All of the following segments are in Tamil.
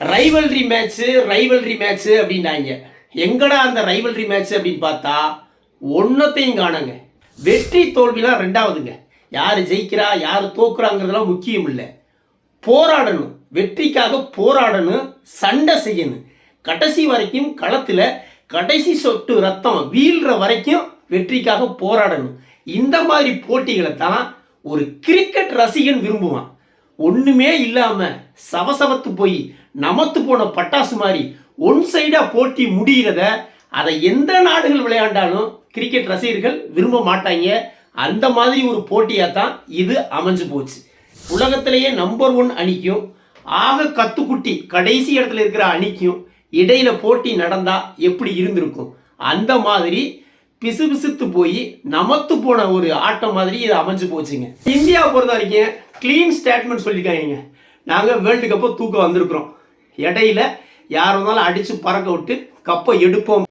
ரைவல்ரி மேட்ச்சு ரைவல்ரி மேட்ச்சு அப்படின்னாங்க. எங்கடா அந்த ரைவல்ரி மேட்ச் அப்படின்னு பார்த்தா ஒன்றத்தையும் காணுங்க. வெற்றி தோல்விலாம் ரெண்டாவதுங்க. யார் ஜெயிக்கிறா யார் தோக்குறாங்கிறதெல்லாம் முக்கியம் இல்லை. போராடணும். வெற்றிக்காக போராடணும் சண்டை செய்யணும். கடைசி வரைக்கும் களத்தில் கடைசி சொட்டு ரத்தம் வீழ்கிற வரைக்கும் வெற்றிக்காக போராடணும். இந்த மாதிரி போட்டிகளை தான் ஒரு கிரிக்கெட் ரசிகன் விரும்புவான். ஒன்றுமே இல்லாமல் சவசவத்து போய் நமத்து போன பட்டாசு மாதிரி ஒன் சைடாக போட்டி முடிகிறத அதை எந்த நாடுகள் விளையாண்டாலும் கிரிக்கெட் ரசிகர்கள் விரும்ப மாட்டாங்க. அந்த மாதிரி ஒரு போட்டியாக தான் இது அமைஞ்சு போச்சு. உலகத்திலேயே நம்பர் ஒன் அணிக்கும் ஆக கத்துக்குட்டி கடைசி இடத்துல இருக்கிற அணிக்கும் இடையில போட்டி நடந்தா எப்படி இருந்திருக்கும்? அந்த மாதிரி பிசுபிசுத்து போய் நமத்து போன ஒரு ஆட்டம் மாதிரி இது அமைஞ்சு போச்சுங்க. இந்தியாவை பொறுத்த வரைக்கும் க்ளீன் ஸ்டேட்மெண்ட் சொல்லியிருக்காங்க. நாங்கள் வேர்ல்டு கப்பை தூக்க வந்திருக்கிறோம். இடையில யார் வந்தாலும் அடிச்சு பறக்க விட்டு கப்பை எடுப்போம்.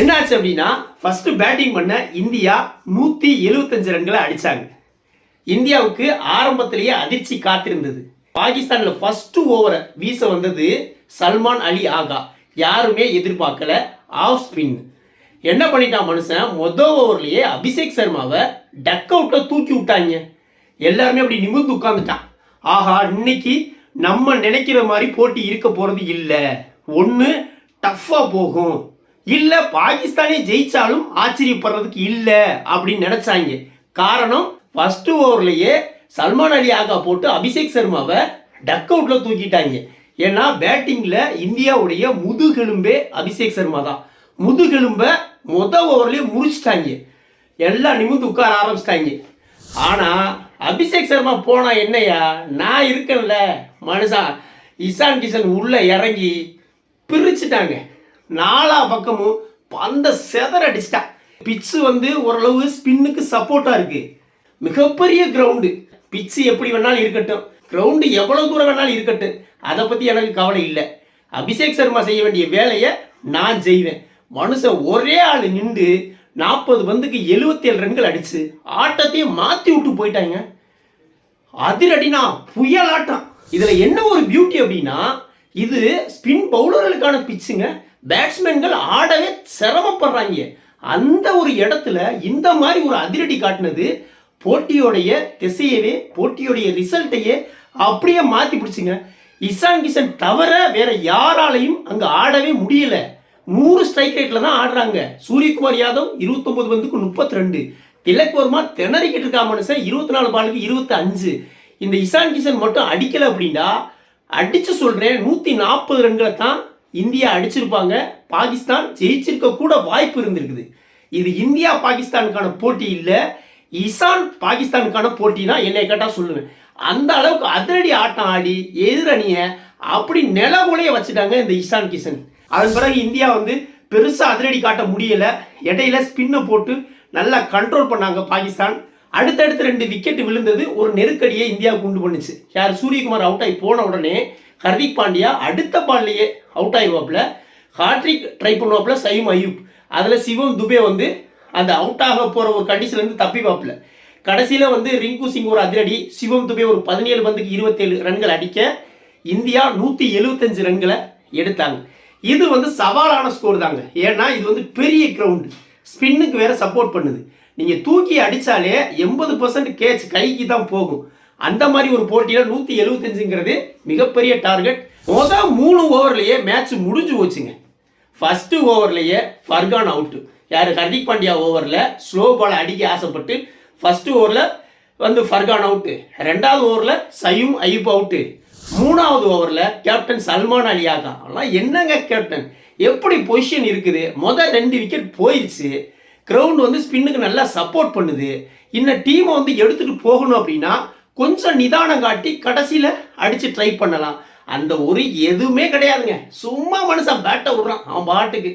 என்னாச்சு அப்படின்னா ஃபர்ஸ்ட் பேட்டிங் பண்ண இந்தியா நூத்தி எழுபத்தஞ்சு ரன்களை அடிச்சாங்க. இந்தியாவுக்கு ஆரம்பத்திலேயே அதிர்ச்சி காத்திருந்தது. பாகிஸ்தான்ல ஃபர்ஸ்ட் ஓவரை வீச வந்தது சல்மான் அலி ஆகா. யாருமே எதிர்பார்க்கல. ஆஃப் ஸ்பின் என்ன பண்ணிட்டான் மனுஷன்? மொதல் ஓவர்லேயே அபிஷேக் சர்மாவை டக் அவுட்டில் தூக்கி விட்டாங்க. எல்லாருமே அப்படி நிமிர்ந்து உட்காந்துட்டான் ஆஹா இன்னைக்கு நம்ம நினைக்கிற மாதிரி போட்டி இருக்க போகிறது இல்லை. ஒன்று டஃப்பாக போகும். இல்லை பாகிஸ்தானே ஜெயிச்சாலும் ஆச்சரியப்படுறதுக்கு இல்லை அப்படின்னு நினச்சாங்க. காரணம் ஃபஸ்ட்டு ஓவர்லேயே சல்மான் அலி ஆகா போட்டு அபிஷேக் சர்மாவை டக் அவுட்டில் தூக்கிட்டாங்க. ஏன்னா பேட்டிங்கில் இந்தியாவுடைய முதுகெலும்பே அபிஷேக் சர்மா தான். முதுகெலும்பை முத ஓவர்லேயே முடிச்சிட்டாங்க எல்லாம் நிமிந்து உட்கார ஆரம்பிச்சிட்டாங்க. ஆனால் அபிஷேக் சர்மா போனால் என்னையா? நான் இருக்கேன்ல மனுஷா. இசான் கிஷன் உள்ளே இறங்கி பிரிச்சுட்டாங்க. நாலா பக்கமும் பந்த செதற அடிச்சிட்டா. பிச்சு வந்து ஓரளவு ஸ்பின்னுக்கு சப்போர்ட்டாக இருக்குது மிகப்பெரிய கிரவுண்டு பிச்சு எப்படி வேணாலும் இருக்கட்டும். கிரவுண்டு எவ்வளவு தூரம் வேணாலும் இருக்கட்டும். அதை பற்றி எனக்கு கவலை இல்லை. அபிஷேக் சர்மா செய்ய வேண்டிய வேலையை நான் செய்வேன். மனுஷன் ஒரே ஆள் நின்று நாற்பது பந்துக்கு 77 ரன்கள் அடிச்சு ஆட்டத்தையே மாற்றி விட்டு போயிட்டாங்க. அதிரடினா புயல் ஆட்டம். இதில் என்ன ஒரு பியூட்டி அப்படின்னா இது ஸ்பின் பவுலர்களுக்கான பிச்சுங்க பேட்ஸ்மேன்கள் ஆடவே சிரமப்படுறாங்க. அந்த ஒரு இடத்துல இந்த மாதிரி ஒரு அதிரடி காட்டினது போட்டியோடைய திசையவே போட்டியோடைய ரிசல்ட்டையே அப்படியே மாற்றி பிடிச்சிங்க. இசான் கிஷன் தவிர வேற யாராலையும் அங்கே ஆடவே முடியல. நூறு ஸ்ட்ரைக் ரேட்டில் தான் ஆடுறாங்க. சூரியகுமார் யாதவ் 29 பந்துக்கு முப்பத்தி ரெண்டு திலக் வர்மா திணறிக்கிட்டு இருக்கா மனுஷன். இருபத்தி நாலு பாலுக்கு இருபத்தி அஞ்சு இந்த இசான் கிஷன் மட்டும் அடிக்கலை அப்படின்னா அடித்து சொல்கிறேன் நூற்றி நாற்பது ரன்களை தான் இந்தியா அடிச்சிருப்பாங்க. பாகிஸ்தான் ஜெயிச்சிருக்க கூட வாய்ப்பு இருந்திருக்குது. இது இந்தியா பாகிஸ்தானுக்கான போட்டி இல்லை. இசான் பாகிஸ்தானுக்கான போட்டினா என்னை கேட்டால் சொல்லுவேன். அந்த அளவுக்கு அதிரடி ஆட்டம் ஆடி எதிரணியை அப்படி நிலவுலையே வச்சுட்டாங்க இந்த இஷான் கிஷன். அதன் பிறகு இந்தியா வந்து பெருசாக அதிரடி காட்ட முடியல. இடையில ஸ்பின்னை போட்டு நல்லா கண்ட்ரோல் பண்ணாங்க பாகிஸ்தான். அடுத்தடுத்து ரெண்டு விக்கெட் விழுந்தது. ஒரு நெருக்கடியை இந்தியாவுக்கு உண்டு பண்ணுச்சு. யார்? சூரியகுமார் அவுட் ஆகி போன உடனே ஹர்திக் பாண்டியா அடுத்த பால்லையே அவுட் ஆகிவாப்பில் ஹாட்ரிக் ட்ரை பண்ணுவாப்பில் சயீம் அயூப் அதில் சிவம் துபே வந்து அந்த அவுட் ஆக போகிற ஒரு கண்டிஷன்லேருந்து தப்பி வாப்பில் கடைசியில் வந்து ரிங்கு சிங் ஒரு அதிரடி சிவம் துபே ஒரு பதினேழு பந்துக்கு இருபத்தேழு ரன்கள் அடிக்க இந்தியா நூற்றி எழுபத்தஞ்சு ரன்களை எடுத்தாங்க. இது வந்து சவாலான ஸ்கோர் தாங்க. ஏன்னா இது வந்து பெரிய கிரவுண்டு ஸ்பின்னுக்கு வேற சப்போர்ட் பண்ணுது. நீங்கள் தூக்கி அடித்தாலே எண்பது பர்சன்ட் கேட்ச் கைக்கு தான் போகும். அந்த மாதிரி ஒரு போட்டியில் நூற்றி எழுபத்தஞ்சுங்கிறது மிகப்பெரிய டார்கெட் மொதல் மூணு ஓவர்லேயே மேட்ச் முடிஞ்சு போச்சுங்க. ஃபர்ஸ்ட் ஓவர்லேயே ஃபர்கான் அவுட்டு யார் ஹர்திக் பாண்டியா ஓவரில் ஸ்லோ பால் அடிக்க ஆசைப்பட்டு ஃபஸ்ட்டு ஓவரில் வந்து ஃபர்கான் அவுட்டு ரெண்டாவது ஓவரில் சயூம் அயூப் அவுட்டு மூணாவது ஓவரில் கேப்டன் சல்மான் அலி ஆகா. அதெல்லாம் என்னங்க கேப்டன் எப்படி பொசிஷன் இருக்குது? மொதல் ரெண்டு விக்கெட் போயிடுச்சு கிரவுண்ட் வந்து ஸ்பின்னுக்கு நல்லா சப்போர்ட் பண்ணுது. இன்னும் டீமை வந்து எடுத்துகிட்டு போகணும் அப்படின்னா கொஞ்சம் நிதானம் காட்டி கடைசியில் அடித்து ட்ரை பண்ணலாம். அந்த ஒரு எதுவுமே கிடையாதுங்க. சும்மா மனுஷன் பேட்டை விடுறான். அவன் பாட்டுக்கு.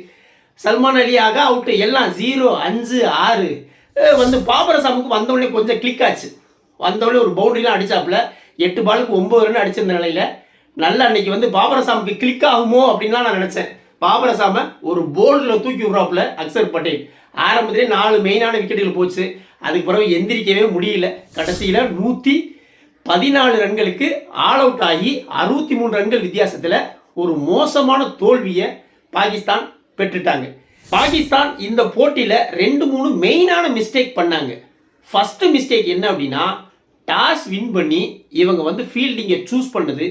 சல்மான் அலி ஆகா அவுட்டு எல்லாம் ஜீரோ அஞ்சு ஆறு. வந்து பாபரசாமுக்கு வந்தவொடனே கொஞ்சம் கிளிக் ஆச்சு. வந்தவொடனே ஒரு பவுண்டரிலாம் அடித்தாப்புல எட்டு பாலுக்கு ஒம்பது ரன் அடிச்சிருந்த நிலையில் நல்லா அன்னைக்கு வந்து பாபரசாமுக்கு கிளிக் ஆகுமோ அப்படின்லாம் நான் நினச்சேன். பாபரசாம ஒரு போல்டில் தூக்கி விடுறாப்புல அக்சர் பட்டேல். ஆரம்பத்திலே நாலு மெயினான விக்கெட்டுகள் போச்சு. அதுக்கு பிறகு எந்திரிக்கவே முடியல. கடைசியில் நூற்றி பதினாலு ரன்களுக்கு ஆல் அவுட் ஆகி அறுபத்தி மூணு ரன்கள் வித்தியாசத்தில் ஒரு மோசமான தோல்வியை பாகிஸ்தான் பெற்றுட்டாங்க. பாகிஸ்தான் இந்த போட்டியில் ரெண்டு மூணு மெயினான மிஸ்டேக் பண்ணாங்க. ஃபஸ்ட்டு மிஸ்டேக் என்ன அப்படின்னா டாஸ் வின் பண்ணி இவங்க வந்து ஃபீல்டிங்கை சூஸ் பண்ணது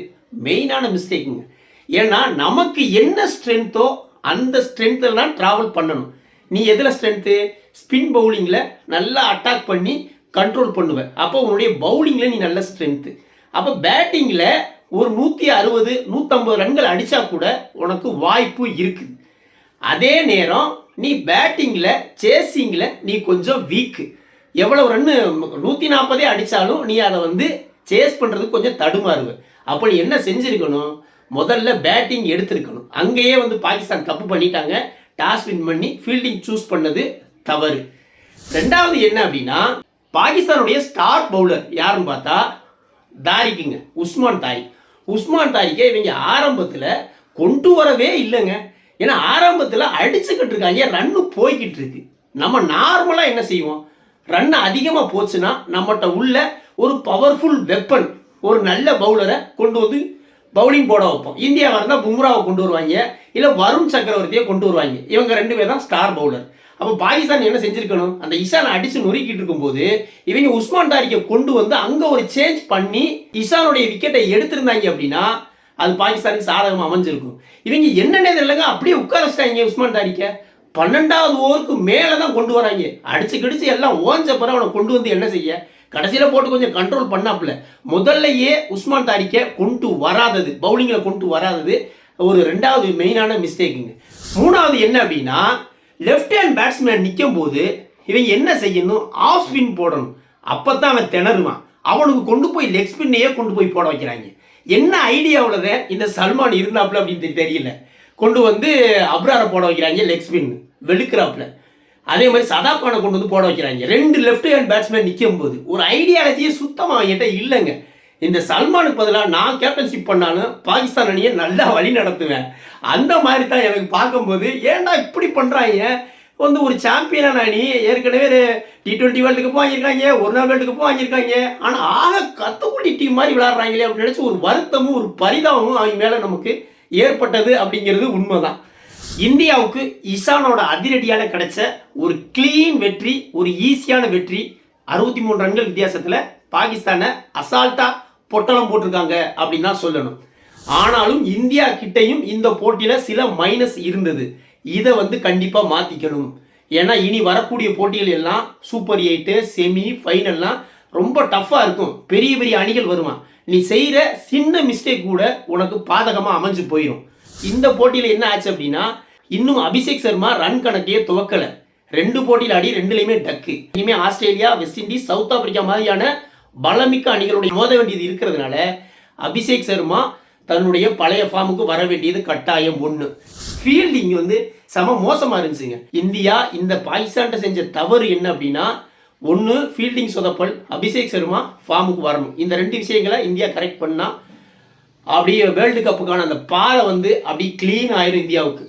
மெயினான மிஸ்டேக்குங்க ஏன்னா நமக்கு என்ன ஸ்ட்ரென்த்தோ அந்த ஸ்ட்ரென்த்தில் தான் ட்ராவல் பண்ணணும். நீ எதில் ஸ்ட்ரென்த்து ஸ்பின் பவுலிங்கில் நல்லா அட்டாக் பண்ணி கண்ட்ரோல் பண்ணுவேன் அப்போ உன்னுடைய பவுலிங்கில் நீ நல்ல ஸ்ட்ரென்த்து அப்போ பேட்டிங்கில் ஒரு நூற்றி அறுபது நூற்றம்பது ரன்கள் அடித்தா கூட உனக்கு வாய்ப்பு இருக்குது. அதே நேரம் நீ பேட்டிங்கில் சேசிங்கில் நீ கொஞ்சம் வீக்கு எவ்வளோ ரன்னு நூற்றி நாற்பதே அடித்தாலும் நீ அதை வந்து சேஸ் பண்ணுறதுக்கு கொஞ்சம் தடுமாறுவ அப்போ நீ என்ன செஞ்சுருக்கணும்? முதல்ல பேட்டிங் எடுத்திருக்கணும். அங்கேயே வந்து பாகிஸ்தான் தப்பு பண்ணிட்டாங்க. டாஸ் வின் பண்ணி ஃபீல்டிங் சூஸ் பண்ணது தவறு. ரெண்டாவது என்ன அப்படின்னா பாகிஸ்தானுடைய ஸ்டார் பவுலர் யாருன்னு பார்த்தா தாரிக்குங்க உஸ்மான் தாரிக். உஸ்மான் தாரிக்கை இவங்க ஆரம்பத்தில் கொண்டு வரவே இல்லைங்க. ஏன்னா ஆரம்பத்தில் அடிச்சுக்கிட்டு இருக்காங்க ரன்னு போய்கிட்டு இருக்கு நம்ம நார்மலாக என்ன செய்வோம்? ரன் அதிகமாக போச்சுன்னா நம்மகிட்ட உள்ள ஒரு பவர்ஃபுல் வெப்பன் ஒரு நல்ல பவுலரை கொண்டு வந்து பவுலிங் போட வைப்போம். இந்தியாவாக இருந்தால் பும்ராவை கொண்டு வருவாங்க. இல்லை வருண் சக்கரவர்த்தியை கொண்டு வருவாங்க. இவங்க ரெண்டு பேர் தான் ஸ்டார் பவுலர் அப்போ பாகிஸ்தான் என்ன செஞ்சிருக்கணும்? அந்த இஷானை அடிச்சு நொறுக்கிட்டு இருக்கும்போது இவங்க உஸ்மான் தாரிக்கை கொண்டு வந்து அங்கே ஒரு சேஞ்ச் பண்ணி இஷானுடைய விக்கெட்டை எடுத்திருந்தாங்க அப்படின்னா அது பாகிஸ்தானுக்கு சாதகமாக அமைஞ்சிருக்கும். இவங்க என்னென்ன இல்லைங்க அப்படியே உட்கார வச்சிட்டாங்க உஸ்மான் தாரிக்க பன்னெண்டாவது ஓவருக்கு மேலே தான் கொண்டு வராங்க. அடிச்சு கிடிச்சு எல்லாம் ஓஞ்ச பிறகு அவனை கொண்டு வந்து என்ன செய்ய? கடைசியில் போட்டு கொஞ்சம் கண்ட்ரோல் பண்ணாப்புல. முதல்லையே உஸ்மான் தாரிக்க கொண்டு வராதது பவுலிங்கில் கொண்டு வராதது ஒரு ரெண்டாவது மெயினான மிஸ்டேக்குங்க மூணாவது என்ன அப்படின்னா லெஃப்ட் ஹேண்ட் பேட்ஸ்மேன் நிற்கும் போது இவன் என்ன செய்யணும்? ஆஃப் ஸ்பின் போடணும். அப்போ தான் அவன் திணறுவான். அவனுக்கு கொண்டு போய் லெக் ஸ்பின்னையே கொண்டு போய் போட வைக்கிறாங்க. என்ன ஐடியாவில் தான் இந்த சல்மான் இருந்தாப்புல அப்படின்னு தெரியல. கொண்டு வந்து அப்ராரை போட வைக்கிறாங்க லெக் ஸ்பின் வெளுக்கிறாப்புல. அதே மாதிரி சதாப்பானை கொண்டு வந்து போட வைக்கிறாங்க. ரெண்டு லெஃப்ட் ஹேண்ட் பேட்ஸ்மேன் நிற்கும் போது ஒரு ஐடியாலஜியே சுத்தமாக என்கிட்ட இல்லைங்க. இந்த சல்மானுக்கு பதிலாக நான் கேப்டன்ஷிப் பண்ணாலும் பாகிஸ்தான் அணியை நல்லா வழி நடத்துவேன். அந்த மாதிரி தான் எனக்கு பார்க்கும்போது ஏன்டா இப்படி பண்ணுறாங்க வந்து ஒரு சாம்பியனான அணி ஏற்கனவே டி டுவெண்ட்டி வேர்ல்டு கப் வாங்கியிருக்காங்க ஒரு நாள் வேர்ல்டு வாங்கியிருக்காங்க. ஆனால் ஆக கத்துக்குட்டி டீம் மாதிரி விளாட்றாங்களே அப்படின்னு நினச்சி ஒரு வருத்தமும் ஒரு பரிதாபமும் அவங்க மேலே நமக்கு ஏற்பட்டது அப்படிங்கிறது உண்மைதான். இந்தியாவுக்கு இஷானோட அதிரடியால் கிடைச்ச ஒரு கிளீன் வெற்றி ஒரு ஈஸியான வெற்றி அறுபத்தி மூணு ரன்கள் வித்தியாசத்தில் பாகிஸ்தானை அசால்ட்டாக பொட்டலம் போட்டிருக்காங்க அப்படின்னு தான் சொல்லணும். ஆனாலும் இந்தியா கிட்டையும் இந்த போட்டியில் சில மைனஸ் இருந்தது. இதை வந்து கண்டிப்பாக மாற்றிக்கணும் ஏன்னா இனி வரக்கூடிய போட்டிகள் எல்லாம் சூப்பர் எயிட்டு செமி ஃபைனல்லாம் ரொம்ப டஃப்பாக இருக்கும். பெரிய பெரிய அணிகள் வருவான் நீ செய்கிற சின்ன மிஸ்டேக் கூட உனக்கு பாதகமாக அமைஞ்சு போயிடும் இந்த போட்டியில் என்ன ஆச்சு அப்படின்னா இன்னும் அபிஷேக் சர்மா ரன் கணக்கையே துவக்கலை. ரெண்டு போட்டியில் ஆடி ரெண்டுலையுமே டக்கு இனிமேல் Australia West Indies South Africa மாதிரியான பலமிக்க அணிகளுடைய மோத வேண்டியது இருக்கிறதுனால அபிஷேக் சர்மா தன்னுடைய பழைய ஃபார்முக்கு வர வேண்டியது கட்டாயம் ஒன்று ஃபீல்டிங் வந்து செம மோசமாக இருந்துச்சுங்க. இந்தியா இந்த பாகிஸ்தான்கிட்ட செஞ்ச தவறு என்ன அப்படின்னா ஒன்று ஃபீல்டிங் சொதப்பல் அபிஷேக் சர்மா ஃபார்முக்கு வரணும். இந்த ரெண்டு விஷயங்களை இந்தியா கரெக்ட் பண்ணால் அப்படியே வேர்ல்டு கப்புக்கான அந்த பாதை வந்து அப்படி க்ளீன் ஆயிரும் இந்தியாவுக்கு.